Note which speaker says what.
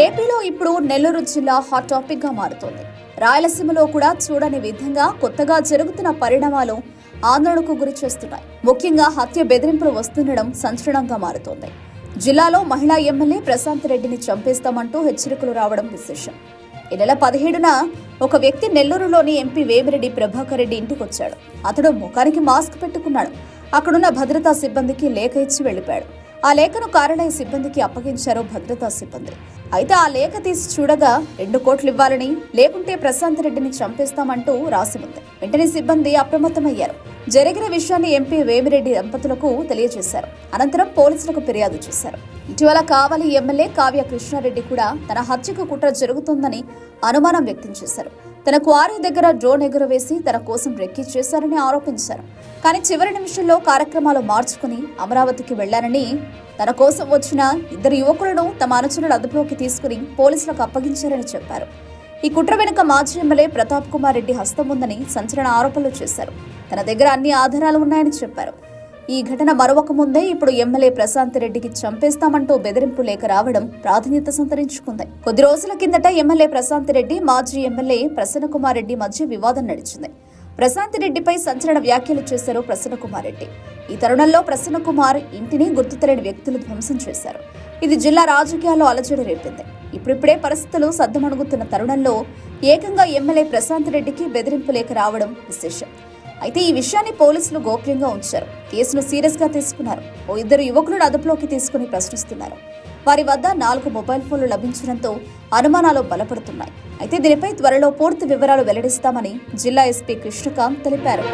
Speaker 1: ఏపీలో ఇప్పుడు నెల్లూరు జిల్లా హాట్ టాపిక్గా మారుతోంది. రాయలసీమలో కూడా చూడని విధంగా కొత్తగా జరుగుతున్న పరిణామాలు ఆందోళనకు గురి చేస్తున్నాయి. ముఖ్యంగా హత్య బెదిరింపులు వస్తుండడం సంచలనంగా మారుతోంది. జిల్లాలో మహిళా ఎమ్మెల్యే ప్రశాంత్ రెడ్డిని చంపేస్తామంటూ హెచ్చరికలు రావడం విశేషం. ఈ నెల పదిహేడున ఒక వ్యక్తి నెల్లూరులోని ఎంపీ వేమిరెడ్డి ప్రభాకర్ రెడ్డి ఇంటికి వచ్చాడు అతడు ముఖానికి మాస్క్ పెట్టుకున్నాడు. అక్కడున్న భద్రతా సిబ్బందికి లేఖ ఇచ్చి వెళ్ళిపోయాడు. ఆ లేఖను కార్యాలయ సిబ్బందికి అప్పగించారు భద్రతా సిబ్బంది. అయితే ఆ లేఖ తీసి చూడగా రెండు కోట్లు ఇవ్వాలని లేకుంటే ప్రశాంత్ రెడ్డిని చంపేస్తామంటూ రాసి ఉంది. వెంటనే సిబ్బంది అప్రమత్తమయ్యారు. జరిగిన విషయాన్ని ఎంపీ వేమిరెడ్డి దంపతులకు తెలియజేశారు. అనంతరం పోలీసులకు ఫిర్యాదు చేశారు. ఇటీవల కావలి ఎమ్మెల్యే కావ్య కృష్ణారెడ్డి కూడా తన హత్యకు కుట్ర జరుగుతుందని అనుమానం వ్యక్తం చేశారు. తన క్వారీ దగ్గర డ్రోన్ ఎగురవేసి తన కోసం రెక్కీ చేశారని ఆరోపించారు. కానీ చివరి నిమిషంలో కార్యక్రమాలు మార్చుకుని అమరావతికి వెళ్ళారని తన కోసం వచ్చిన ఇద్దరు యువకులను తమ అనుచరుల అదుపులోకి తీసుకుని పోలీసులకు అప్పగించారని చెప్పారు. ఈ కుట్ర వెనుక మాజీ ఎమ్మెల్యే ప్రతాప్ కుమార్ రెడ్డి హస్తం ఉందని సంచలన ఆరోపణలు చేశారు. తన దగ్గర అన్ని ఆధారాలు ఉన్నాయని చెప్పారు. ఈ ఘటన మరొక ముందే ఇప్పుడు ఎమ్మెల్యే ప్రశాంత్ రెడ్డికి చంపేస్తామంటూ బెదిరింపు లేఖ రావడం ప్రాధాన్యత సంతరించుకుంది. కొద్ది రోజుల కిందట ఎమ్మెల్యే ప్రశాంత్ రెడ్డి మాజీ ఎమ్మెల్యే ప్రసన్న కుమార్ రెడ్డి మధ్య వివాదం నడిచింది. ప్రశాంత్ రెడ్డిపై సంచలన వ్యాఖ్యలు చేశారు ప్రసన్న కుమార్ రెడ్డి. ఈ తరుణంలో ప్రసన్న కుమార్ ఇంటిని గుర్తు తెలియని వ్యక్తులు ధ్వంసం చేశారు. ఇది జిల్లా రాజకీయాల్లో అలజడి రేపింది. ఇప్పుడిప్పుడే పరిస్థితులు సద్దమణుగుతున్న తరుణంలో ఏకంగా ఎమ్మెల్యే ప్రశాంత్ రెడ్డికి బెదిరింపు లేఖ రావడం విశేషం. అయితే ఈ విషయాన్ని పోలీసులు గోప్యంగా ఉంచారు. కేసును సీరియస్గా తీసుకున్నారు. ఓ ఇద్దరు యువకులను అదుపులోకి తీసుకుని ప్రశ్నిస్తున్నారు. వారి వద్ద నాలుగు మొబైల్ ఫోన్లు లభించడంతో అనుమానాలు బలపడుతున్నాయి. అయితే దీనిపై త్వరలో పూర్తి వివరాలు వెల్లడిస్తామని జిల్లా ఎస్పీ కృష్ణకాంత్ తెలిపారు.